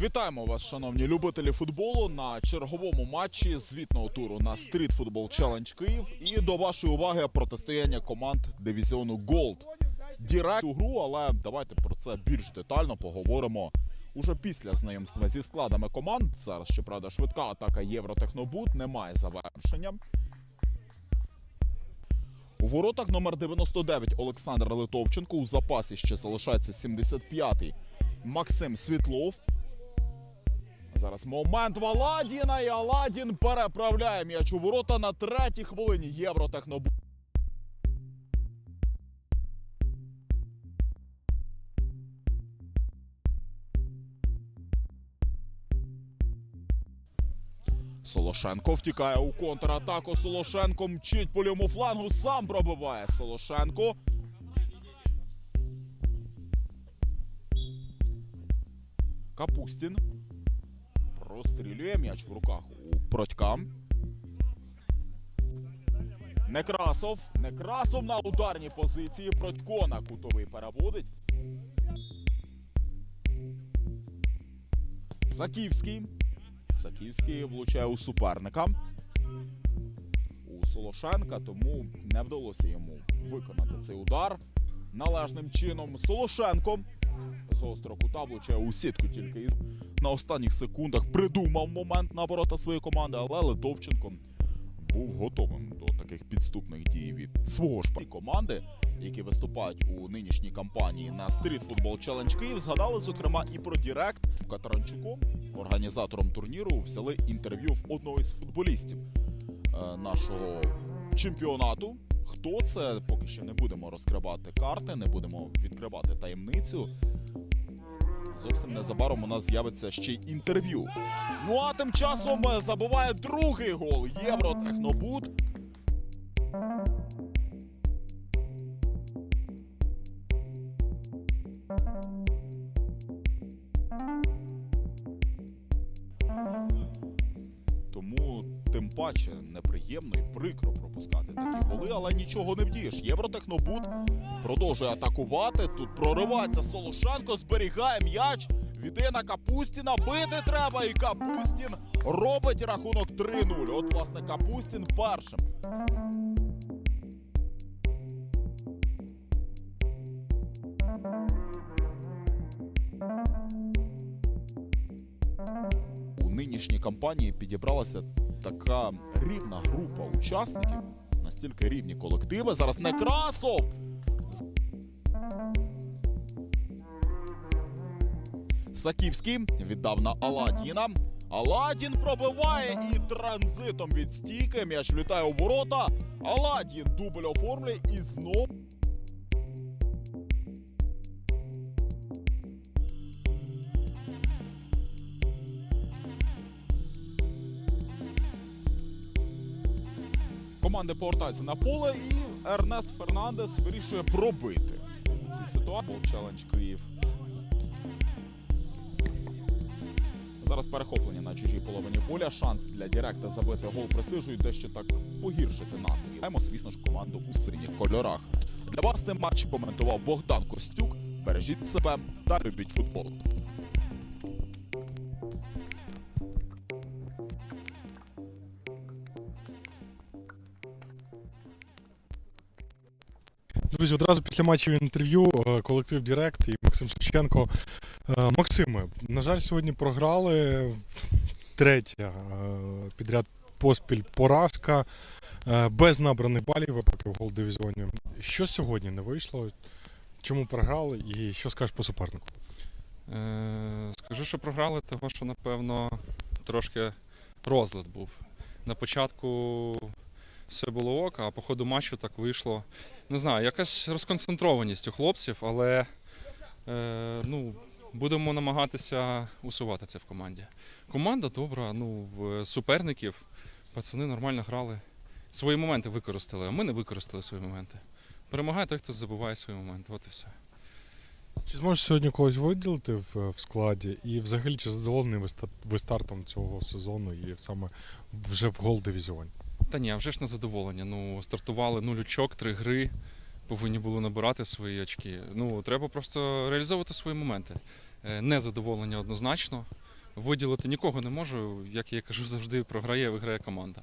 Вітаємо вас, шановні любителі футболу, на черговому матчі звітного туру на Street Football Challenge Київ. І до вашої уваги протистояння команд дивізіону Gold. Дірект у гру, але давайте про це більш детально поговоримо уже після знайомства зі складами команд. Зараз, щоправда, швидка атака Євротехнобут немає завершення. У воротах номер 99 Олександр Литовченко. У запасі ще залишається 75-й Максим Світлов. Зараз момент в Аладдіна і Аладдін переправляє м'яч у ворота на третій хвилині Євротехнобу. Солошенко втікає у контратаку. Солошенко мчить по лівому флангу. Сам пробиває Солошенко. Капустін. Прострілює м'яч в руках у Продька. Некрасов. Некрасов на ударній позиції. Продько на кутовий переводить. Саківський. Саківський влучає у суперника. У Солошенка, тому не вдалося йому виконати цей удар належним чином. Солошенко з гострого кута влучає у сітку тільки із на останніх секундах придумав момент на ворота своєї команди, але Литовченко був готовим до таких підступних дій від свого ж команди, які виступають у нинішній кампанії на Street Football Challenge Київ. Згадали зокрема і про Дірект Катаранчуком, організатором турніру, взяли інтерв'ю в одного із футболістів е, нашого чемпіонату. Хто це? Поки що не будемо розкривати карти, не будемо відкривати таємницю. Зовсім незабаром у нас з'явиться ще й інтерв'ю. Ну а тим часом е, забиває другий гол Євротехнобут. Тому тим паче неприємно і прикро пропускати такі голи, але нічого не вдієш. Євротехнобут продовжує атакувати. Тут проривається Солошенко, зберігає м'яч. Віде на Капустіна. Бити треба. І Капустін робить рахунок 3-0. От, власне, Капустін першим. У нинішній кампанії підібралася така рівна група учасників, настільки рівні колективи. Зараз Некрасов Саківський віддав на Аладдіна. Аладдін пробиває і транзитом від стійки м'яч влітає у ворота. Аладдін дубль оформлює і знов. Команди повертаються на поле і Ернест Фернандес вирішує пробити. у цій ситуації челендж Київ. Зараз перехоплення на чужій половині поля. Шанс для Діректа забити гол престижу і дещо так погіршити настрій. Маємо, звісно ж, команду у синіх кольорах. Для вас цей матч коментував Богдан Костюк. Бережіть себе та любіть футбол. Друзі, одразу після матчів інтерв'ю е, колектив Дірект і Максим Шевченко. Е, Максиме, на жаль, сьогодні програли третя е, підряд поспіль поразка без набраних балів, ви поки в гол-дивізіоні. Що сьогодні не вийшло? Чому програли і що скажеш по супернику? Скажу, що програли, того що, напевно, трошки розлад був. На початку все було ок, а по ходу матчу так вийшло. Не знаю, якась розконцентрованість у хлопців, але е, ну, Будемо намагатися усувати це в команді. Команда добра, ну, суперників пацани нормально грали. Свої моменти використали, а ми не використали свої моменти. Перемагає той, хто забуває свої моменти. От і все. Чи зможеш сьогодні когось виділити в, в складі? І взагалі чи задоволений ви стартом цього сезону і саме вже в гол дивізіоні? Та ні, а вже ж на задоволення. Ну, стартували нуль очок, три гри, повинні були набирати свої очки. Ну, треба просто реалізовувати свої моменти. Е, Незадоволення однозначно. Виділити нікого не можу, як я кажу, завжди програє, виграє команда.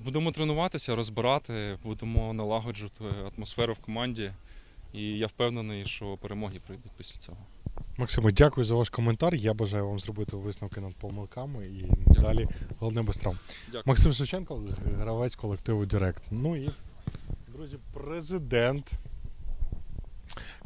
Будемо тренуватися, розбирати, будемо налагоджувати атмосферу в команді. І я впевнений, що перемоги прийдуть після цього. Максиме, дякую за ваш коментар. Я бажаю вам зробити висновки над помилками і Дякую. далі головне без травм. Дякую. Максим Шевченко, гравець колективу Директ. Ну і, друзі, президент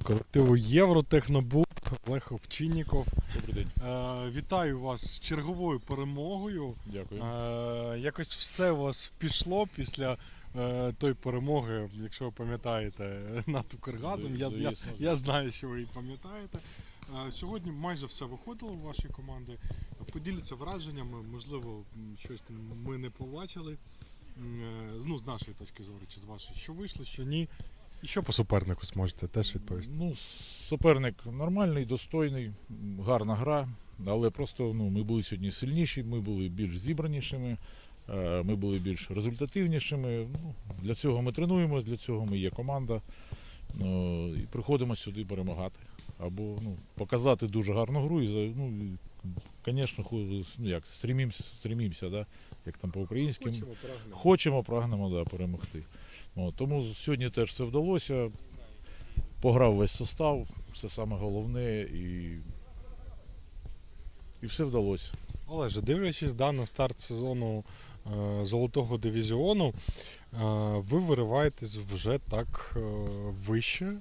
колективу Євротехнобуд Олег Овчинніков. Добрий день. Е, вітаю вас з черговою перемогою. Дякую. Е, якось все у вас пішло після е, той перемоги, якщо ви пам'ятаєте, над Укргазом. Я, я, я знаю, що ви її пам'ятаєте. Сьогодні майже все виходило у вашій команди. Поділіться враженнями, можливо, щось там ми не побачили. Е, Ну, з нашої точки зору, чи з вашої, що вийшло, що ні. І що по супернику зможете теж відповісти. Ну, суперник нормальний, достойний, гарна гра. Але просто ну, ми були сьогодні сильніші, ми були більш зібранішими, е, ми були більш результативнішими. Ну, для цього ми тренуємось, для цього ми є команда. Ну, і приходимо сюди перемагати. Або ну, показати дуже гарну гру і ну, і, звісно, ну, як, стрімімся, стрімімся, да? як там по-українськи. прагнемо. Хочемо, прагнемо да, перемогти. От, тому сьогодні теж все вдалося. Пограв весь состав, це саме головне, і, і все вдалося. Олеже, дивлячись да, на старт сезону е, золотого дивізіону, е, ви вириваєтесь вже так е, вище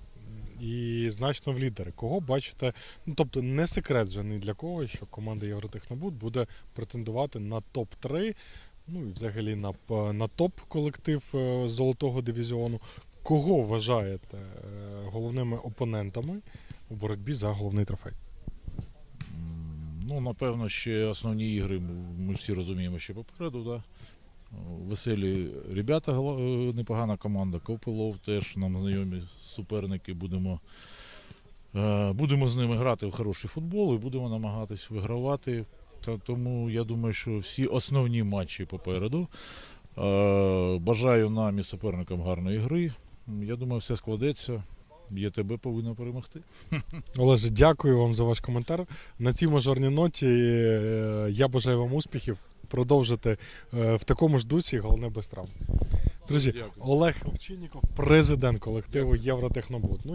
і значно в лідери. Кого бачите? Ну тобто не секрет вже ні для кого, що команда Євротехнобуд буде претендувати на топ-3, ну і взагалі на, на топ-колектив е, золотого дивізіону. Кого вважаєте е, головними опонентами у боротьбі за головний трофей? Ну, напевно, ще основні ігри ми всі розуміємо ще попереду. Да? Веселі ребята, е, непогана команда. Копилов теж нам знайомі суперники. Будемо, е, будемо з ними грати в хороший футбол і будемо намагатись вигравати. Тому я думаю, що всі основні матчі попереду. Е, Бажаю нам і суперникам гарної гри. Я думаю, все складеться. ЄТБ повинно перемогти. Олеже, дякую вам за ваш коментар. На цій мажорній ноті я бажаю вам успіхів. Продовжити е, в такому ж дусі, головне без травм. Друзі. Олег Овчинніков, президент колективу Євротехнобуд. Ну